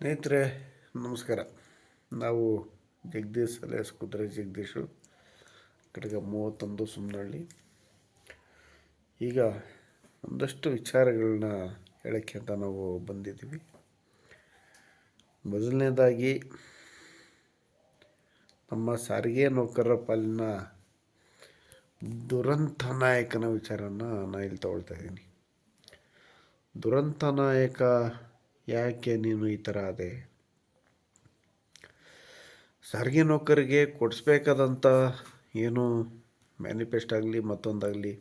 ಸ್ನೇಹಿತರೆ, ನಮಸ್ಕಾರ. ನಾವು ಜಗದೀಶ್ ಅಲಿಯಾಸ್ ಕುದುರೆ ಜಗದೀಶು ಕಡೆಗೆ ಮೂವತ್ತೊಂದು ಸುಮ್ಮನಳ್ಳಿ ಈಗ ಒಂದಷ್ಟು ವಿಚಾರಗಳನ್ನ ಹೇಳೋಕ್ಕೆ ಅಂತ ನಾವು ಬಂದಿದ್ದೀವಿ. ಮೊದಲನೇದಾಗಿ, ನಮ್ಮ ಸಾರಿಗೆ ನೌಕರರ ಪಾಲಿನ ದುರಂತ ನಾಯಕನ ವಿಚಾರನ ನಾನು ಇಲ್ಲಿ ತಗೊಳ್ತಾ ಇದ್ದೀನಿ. ದುರಂತ ನಾಯಕ ಯಾಕೆ ನೀನು ಈ ಥರ ಆದೆ? ಸಾರಿಗೆ ನೌಕರಿಗೆ ಕೊಡಿಸ್ಬೇಕಾದಂಥ ಏನು ಮ್ಯಾನಿಫೆಸ್ಟ್ ಆಗಲಿ, ಮತ್ತೊಂದಾಗಲಿ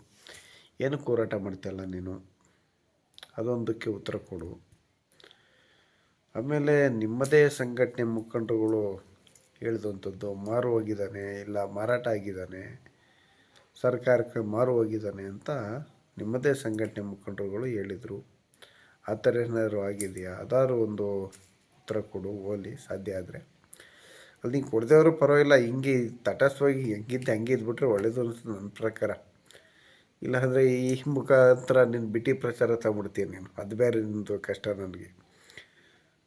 ಏನು ಹೋರಾಟ ಮಾಡ್ತಾಯಿಲ್ಲ ನೀನು? ಅದೊಂದಕ್ಕೆ ಉತ್ತರ ಕೊಡು. ಆಮೇಲೆ ನಿಮ್ಮದೇ ಸಂಘಟನೆ ಮುಖಂಡರುಗಳು ಹೇಳಿದಂಥದ್ದು ಮಾರು ಹೋಗಿದ್ದಾನೆ ಇಲ್ಲ ಮಾರಾಟ ಆಗಿದ್ದಾನೆ, ಸರ್ಕಾರಕ್ಕೆ ಮಾರು ಹೋಗಿದ್ದಾನೆ ಅಂತ ನಿಮ್ಮದೇ ಸಂಘಟನೆ ಮುಖಂಡರುಗಳು ಹೇಳಿದರು. ಆ ಥರ ಏನಾದರೂ ಆಗಿದೆಯಾ? ಅದಾದ್ರು ಒಂದು ಉತ್ತರ ಕೊಡು ಓಲಿ ಸಾಧ್ಯ ಆದರೆ. ಅಲ್ಲಿ ನೀನು ಕೊಡದೇವ್ರು ಪರವಾಗಿಲ್ಲ, ಹಿಂಗೆ ತಟಸ್ಥವಾಗಿ ಹೆಂಗಿದ್ದೆ ಹಂಗೆ ಇದ್ಬಿಟ್ರೆ ಒಳ್ಳೇದು ಅನಿಸ್ತು ನನ್ನ ಪ್ರಕಾರ. ಇಲ್ಲಾಂದರೆ ಈ ಮುಖಾಂತರ ನೀನು ಬಿಟ್ಟಿ ಪ್ರಚಾರ ತಗೊಂಡ್ಬಿಡ್ತೀಯ ನೀನು? ಅದು ಬೇರೆ ನಿಮ್ಮದು ಕಷ್ಟ ನನಗೆ.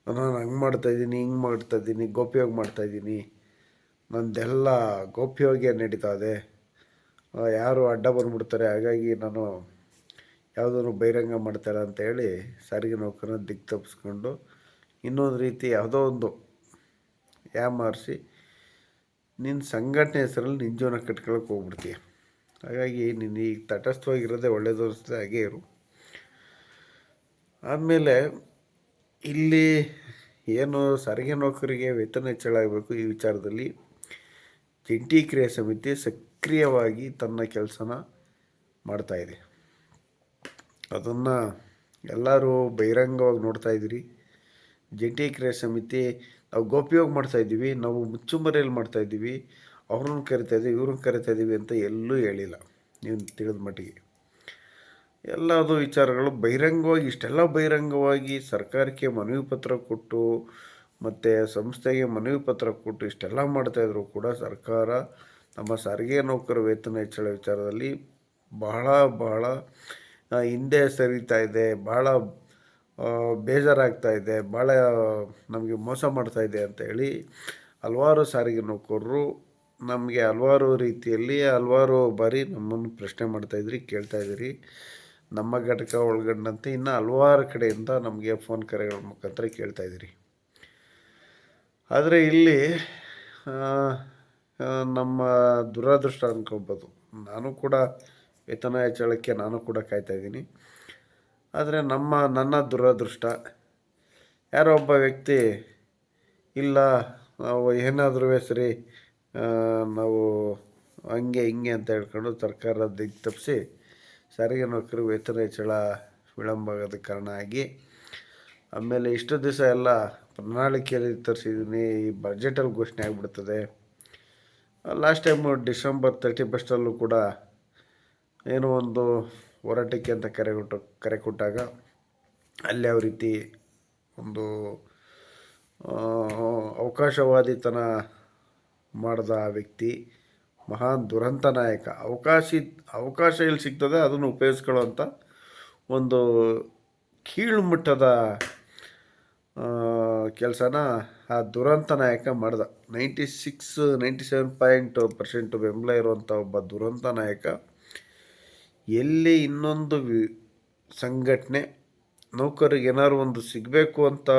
ನಾನು ಹಂಗೆ ಮಾಡ್ತಾಯಿದ್ದೀನಿ ಹಿಂಗೆ ಮಾಡ್ತಾಯಿದ್ದೀನಿ ಗೋಪ್ಯವಾಗಿ ಮಾಡ್ತಾಯಿದ್ದೀನಿ ನಂದೆಲ್ಲ ಗೋಪ್ಯೋಗಿ ನಡೀತಾ ಇದೆ. ಯಾರು ಅಡ್ಡ ಬಂದ್ಬಿಡ್ತಾರೆ, ಹಾಗಾಗಿ ನಾನು ಯಾವುದನ್ನು ಬಹಿರಂಗ ಮಾಡ್ತಾರೆ ಅಂತೇಳಿ ಸಾರಿಗೆ ನೌಕರನ ದಿಕ್ಕು ತಪ್ಪಿಸ್ಕೊಂಡು ಇನ್ನೊಂದು ರೀತಿ ಯಾವುದೋ ಒಂದು ಯಾಮಾರಿಸಿ ನಿನ್ನ ಸಂಘಟನೆ ಹೆಸರಲ್ಲಿ ನಿನ್ನ ಜೀವನ ಕಟ್ಕೊಳಕ್ಕೆ ಹೋಗ್ಬಿಡ್ತೀಯ. ಹಾಗಾಗಿ ನೀನು ಈಗ ತಟಸ್ಥವಾಗಿರೋದೆ ಒಳ್ಳೇದು ಅನಿಸ್ತದೆ, ಹಾಗೇ ಇರು. ಆದಮೇಲೆ ಇಲ್ಲಿ ಏನು ಸಾರಿಗೆ ನೌಕರಿಗೆ ವೇತನ ಹೆಚ್ಚಳ ಆಗಬೇಕು ಈ ವಿಚಾರದಲ್ಲಿ ಜಂಟಿ ಕ್ರಿಯಾ ಸಮಿತಿ ಸಕ್ರಿಯವಾಗಿ ತನ್ನ ಕೆಲಸನ ಮಾಡ್ತಾಯಿದೆ ಅದನ್ನು ಎಲ್ಲರೂ ಬಹಿರಂಗವಾಗಿ ನೋಡ್ತಾ ಇದ್ದೀರಿ. ಜಂಟಿ ಕ್ರಿಯಾ ಸಮಿತಿ, ನಾವು ಗೋಪ್ಯವಾಗಿ ಮಾಡ್ತಾಯಿದ್ದೀವಿ ನಾವು ಮುಚ್ಚುಮರೆಯಲ್ಲಿ ಮಾಡ್ತಾಯಿದ್ದೀವಿ ಅವ್ರನ್ನ ಕರಿತಾ ಇದ್ದೀವಿ, ಇವ್ರನ್ನ ಕರಿತಾ ಇದ್ದೀವಿ ಅಂತ ಎಲ್ಲೂ ಹೇಳಿಲ್ಲ, ನೀವು ತಿಳಿದ ಮಟ್ಟಿಗೆ. ಎಲ್ಲದು ವಿಚಾರಗಳು ಬಹಿರಂಗವಾಗಿ, ಇಷ್ಟೆಲ್ಲ ಬಹಿರಂಗವಾಗಿ ಸರ್ಕಾರಕ್ಕೆ ಮನವಿ ಪತ್ರ ಕೊಟ್ಟು, ಮತ್ತು ಸಂಸ್ಥೆಗೆ ಮನವಿ ಪತ್ರ ಕೊಟ್ಟು ಇಷ್ಟೆಲ್ಲ ಮಾಡ್ತಾಯಿದ್ರು ಕೂಡ ಸರ್ಕಾರ ನಮ್ಮ ಸಾರಿಗೆ ನೌಕರ ವೇತನ ಹೆಚ್ಚಳ ವಿಚಾರದಲ್ಲಿ ಬಹಳ ಬಹಳ ಹಿಂದೆ ಸರಿತಾ ಇದೆ ಭಾಳ ಬೇಜಾರಾಗ್ತಾ ಇದೆ ಭಾಳ ನಮಗೆ ಮೋಸ ಮಾಡ್ತಾ ಇದೆ ಅಂತ ಹೇಳಿ ಹಲವಾರು ಸಾರಿಗೆ ನೌಕರರು ನಮಗೆ ಹಲವಾರು ರೀತಿಯಲ್ಲಿ, ಹಲವಾರು ಬಾರಿ ನಮ್ಮನ್ನು ಪ್ರಶ್ನೆ ಮಾಡ್ತಾಯಿದ್ರಿ ಕೇಳ್ತಾಯಿದ್ದೀರಿ ನಮ್ಮ ಘಟಕ ಒಳಗೊಂಡಂತೆ ಇನ್ನು ಹಲವಾರು ಕಡೆಯಿಂದ ನಮಗೆ ಫೋನ್ ಕರೆಗಳ ಮುಖಾಂತರ ಕೇಳ್ತಾಯಿದ್ದೀರಿ ಆದರೆ ಇಲ್ಲಿ ನಮ್ಮ ದುರದೃಷ್ಟ ಅನ್ಕೊಬೋದು. ನಾನು ಕೂಡ ವೇತನ ಹೆಚ್ಚಳಕ್ಕೆ ನಾನು ಕೂಡ ಕಾಯ್ತಾ ಇದ್ದೀನಿ. ಆದರೆ ನಮ್ಮ, ನನ್ನ ದುರದೃಷ್ಟ, ಯಾರೋ ಒಬ್ಬ ವ್ಯಕ್ತಿ, ಇಲ್ಲ, ನಾವು ಏನಾದರೂ ಸರಿ ನಾವು ಹಂಗೆ ಹಿಂಗೆ ಅಂತ ಹೇಳ್ಕೊಂಡು ಸರ್ಕಾರ ದಿಗ್ ತಪ್ಪಿಸಿ ಸಾರಿಗೆ ನೌಕರಿ ವೇತನ ಹೆಚ್ಚಳ ವಿಳಂಬ ಆಗೋದ ಕಾರಣ ಆಗಿ, ಆಮೇಲೆ ಇಷ್ಟು ದಿವಸ ಎಲ್ಲ ಪ್ರಣಾಳಿಕೆಯಲ್ಲಿ ತರಿಸಿದ್ದೀನಿ. ಈ ಬಜೆಟಲ್ಲಿ ಘೋಷಣೆ ಆಗಿಬಿಡ್ತದೆ. ಲಾಸ್ಟ್ ಟೈಮು ಡಿಸೆಂಬರ್ ತರ್ಟಿ ಫಸ್ಟಲ್ಲೂ ಕೂಡ ಏನೋ ಒಂದು ಹೋರಾಟಕ್ಕೆ ಅಂತ ಕರೆ ಕೊಟ್ಟು, ಕರೆ ಕೊಟ್ಟಾಗ ಅಲ್ಲಿ ಯಾವ ರೀತಿ ಒಂದು ಅವಕಾಶವಾದಿತನ ಮಾಡಿದ ಆ ವ್ಯಕ್ತಿ, ಮಹಾನ್ ದುರಂತ ನಾಯಕ, ಅವಕಾಶ ಅವಕಾಶ ಎಲ್ಲಿ ಸಿಗ್ತದೆ ಅದನ್ನು ಉಪಯೋಗಿಸ್ಕೊಳ್ಳೋಂಥ ಒಂದು ಕೀಳುಮಟ್ಟದ ಕೆಲಸನ ಆ ದುರಂತ ನಾಯಕ ಮಾಡ್ದ. Ninety six, ninety seven point percent ಬೆಂಬಲ ಇರುವಂಥ ಒಬ್ಬ ದುರಂತ ನಾಯಕ ಎಲ್ಲಿ ಇನ್ನೊಂದು ವಿ, ಸಂಘಟನೆ ನೌಕರಿಗೆ ಏನಾದ್ರು ಒಂದು ಸಿಗಬೇಕು ಅಂತ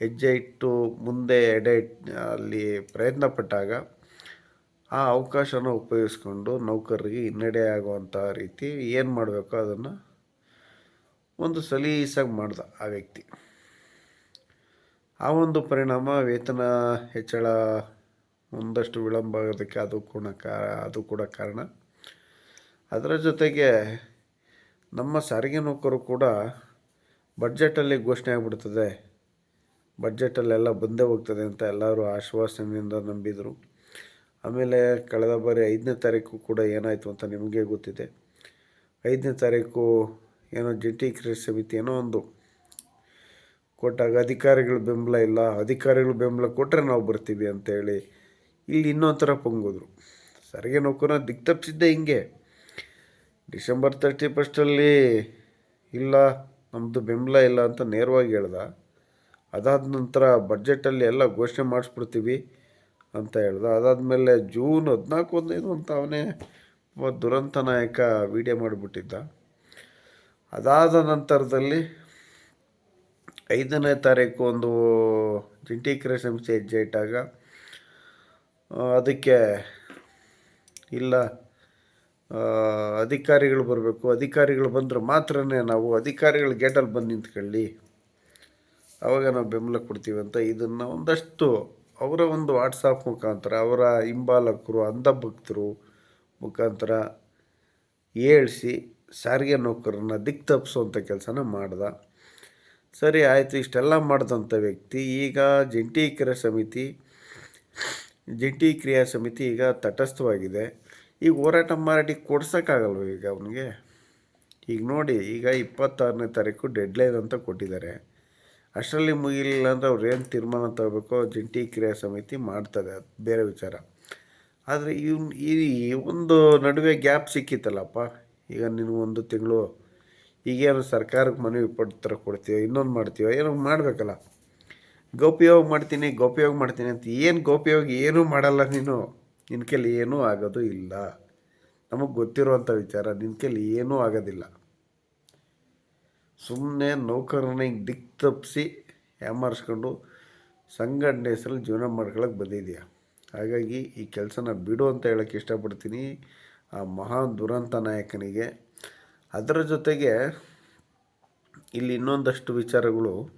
ಹೆಜ್ಜೆ ಇಟ್ಟು ಮುಂದೆ ಎಡೆ, ಅಲ್ಲಿ ಪ್ರಯತ್ನ ಪಟ್ಟಾಗ ಆ ಅವಕಾಶನ ಉಪಯೋಗಿಸ್ಕೊಂಡು ನೌಕರರಿಗೆ ಹಿನ್ನಡೆ ಆಗುವಂಥ ರೀತಿ ಏನು ಮಾಡಬೇಕೋ ಅದನ್ನು ಒಂದು ಸಲೀಸಾಗಿ ಮಾಡ್ದ ಆ ವ್ಯಕ್ತಿ. ಆ ಒಂದು ಪರಿಣಾಮ ವೇತನ ಹೆಚ್ಚಳ ಒಂದಷ್ಟು ವಿಳಂಬ ಆಗೋದಕ್ಕೆ ಅದು ಕೂಡ ಕಾ, ಅದು ಕೂಡ ಕಾರಣ. ಅದರ ಜೊತೆಗೆ ನಮ್ಮ ಸಾರಿಗೆ ನೌಕರು ಕೂಡ ಬಡ್ಜೆಟಲ್ಲಿ ಘೋಷಣೆ ಆಗಿಬಿಡ್ತದೆ. ಬಡ್ಜೆಟಲ್ಲೆಲ್ಲ ಬಂದೇ ಹೋಗ್ತದೆ ಅಂತ ಎಲ್ಲರೂ ಆಶ್ವಾಸನೆಯಿಂದ ನಂಬಿದರು. ಆಮೇಲೆ ಕಳೆದ ಬಾರಿ ಐದನೇ ತಾರೀಕು ಕೂಡ ಏನಾಯಿತು ಅಂತ ನಿಮಗೆ ಗೊತ್ತಿದೆ. ಐದನೇ ತಾರೀಕು ಏನೋ ಜಂಟಿ ಕ್ರೀಡೆ ಸಮಿತಿ ಏನೋ ಒಂದು ಕೊಟ್ಟಾಗ ಅಧಿಕಾರಿಗಳ ಬೆಂಬಲ ಇಲ್ಲ, ಅಧಿಕಾರಿಗಳು ಬೆಂಬಲ ಕೊಟ್ಟರೆ ನಾವು ಬರ್ತೀವಿ ಅಂತೇಳಿ ಇಲ್ಲಿ ಇನ್ನೊಂಥರ ಥರ ಪೊಂಗೋದ್ರು. ಸಾರಿಗೆ ನೌಕರನ ದಿಕ್ಕ ತಪ್ಪಿಸಿದ್ದೆ ಹಿಂಗೆ. ಡಿಸೆಂಬರ್ ತರ್ಟಿ ಫಸ್ಟಲ್ಲಿ ಇಲ್ಲ ನಮ್ಮದು ಬೆಂಬಲ ಇಲ್ಲ ಅಂತ ನೇರವಾಗಿ ಹೇಳ್ದ. ಅದಾದ ನಂತರ ಬಡ್ಜೆಟಲ್ಲಿ ಎಲ್ಲ ಘೋಷಣೆ ಮಾಡಿಸ್ಬಿಡ್ತೀವಿ ಅಂತ ಹೇಳ್ದ. ಅದಾದಮೇಲೆ ಜೂನ್ ಹದಿನಾಲ್ಕು ಹದಿನೈದು ಅಂತ ಅವನೇ ದುರಂತ ನಾಯಕ ವಿಡಿಯೋ ಮಾಡಿಬಿಟ್ಟಿದ್ದ. ಅದಾದ ನಂತರದಲ್ಲಿ ಐದನೇ ತಾರೀಕು ಒಂದು ಜಂಟಿ ಸಂಸ್ಥೆ ಹೆಜ್ಜೆ ಇಟ್ಟಾಗ ಅದಕ್ಕೆ ಇಲ್ಲ ಅಧಿಕಾರಿಗಳು ಬರಬೇಕು. ಅಧಿಕಾರಿಗಳು ಬಂದರೆ ಮಾತ್ರನೇ ನಾವು ಅಧಿಕಾರಿಗಳು ಗೇಟಲ್ಲಿ ಬಂದು ನಿಂತ್ಕೊಳ್ಳಿ. ಅವಾಗ ನಾವು ಬೆಂಬಲ ಕೊಡ್ತೀವಿ ಅಂತ ಇದನ್ನು ಒಂದಷ್ಟು ಅವರ ಒಂದು ವಾಟ್ಸಾಪ್ ಮುಖಾಂತರ, ಅವರ ಹಿಂಬಾಲಕರು, ಅಂಧಭಕ್ತರು ಮುಖಾಂತರ ಏಳಿಸಿ ಸಾರಿಗೆ ನೌಕರನ್ನ ದಿಕ್ಕು ತಪ್ಪಿಸುವಂಥ ಕೆಲಸನ ಮಾಡ್ದ. ಸರಿ, ಆಯಿತು, ಇಷ್ಟೆಲ್ಲ ಮಾಡಿದಂಥ ವ್ಯಕ್ತಿ ಈಗ ಜಂಟಿ ಕ್ರಿಯಾ ಸಮಿತಿ, ಜಂಟಿ ಕ್ರಿಯಾ ಸಮಿತಿ ಈಗ ತಟಸ್ಥವಾಗಿದೆ. ಈಗ ಹೋರಾಟ ಮಾರಾಟ ಕೊಡ್ಸೋಕ್ಕಾಗಲ್ವ ಈಗ ಅವನಿಗೆ? ಈಗ ನೋಡಿ, ಈಗ ಇಪ್ಪತ್ತಾರನೇ ತಾರೀಕು ಡೆಡ್ಲೈನ್ ಅಂತ ಕೊಟ್ಟಿದ್ದಾರೆ. ಅಷ್ಟರಲ್ಲಿ ಮುಗಿಲಿಲ್ಲ ಅಂದರೆ ಅವ್ರು ಏನು ತೀರ್ಮಾನ ತಗೋಬೇಕೋ ಜಂಟಿ ಕ್ರಿಯಾ ಸಮಿತಿ ಮಾಡ್ತದೆ, ಅದು ಬೇರೆ ವಿಚಾರ. ಆದರೆ ಇವ್ನು ಈ ಒಂದು ನಡುವೆ ಗ್ಯಾಪ್ ಸಿಕ್ಕಿತ್ತಲ್ಲಪ್ಪ. ಈಗ ನೀನು ಒಂದು ತಿಂಗಳು ಈಗೇನು ಸರ್ಕಾರಕ್ಕೆ ಮನವಿ ಪತ್ರ ಕೊಡ್ತೀವೋ ಇನ್ನೊಂದು ಮಾಡ್ತೀವೋ ಏನೋ ಮಾಡಬೇಕಲ್ಲ. ಗೌಪ್ಯವಾಗಿ ಮಾಡ್ತೀನಿ ಗೌಪ್ಯವಾಗಿ ಮಾಡ್ತೀನಿ ಅಂತ, ಏನು ಗೋಪ್ಯವಾಗಿ ಏನೂ ಮಾಡಲ್ಲ ನೀನು. ನಿನ್ನ ಕೈಲಿ ಏನೂ ಆಗೋದು ಇಲ್ಲ. ನಮಗೆ ಗೊತ್ತಿರುವಂಥ ವಿಚಾರ ನಿನ್ನ ಕೈಲಿ ಏನೂ ಆಗೋದಿಲ್ಲ. ಸುಮ್ಮನೆ ನೌಕರನಿಗೆ ದಿಕ್ ತಪ್ಪಿಸಿ ಯಾಮಾರಿಸ್ಕೊಂಡು ಸಂಘಟನೆ ಹೆಸರಲ್ಲಿ ಜೀವನ ಮಾಡ್ಕೊಳಕ್ಕೆ ಬಂದಿದೆಯಾ? ಹಾಗಾಗಿ ಈ ಕೆಲಸನ ಬಿಡು ಅಂತ ಹೇಳೋಕ್ಕೆ ಇಷ್ಟಪಡ್ತೀನಿ. ಆ ಮಹಾನ್ ದುರಂತ ನಾಯಕನಿಗೆ. ಅದರ ಜೊತೆಗೆ ಇಲ್ಲಿ ಇನ್ನೊಂದಷ್ಟು ವಿಚಾರಗಳು.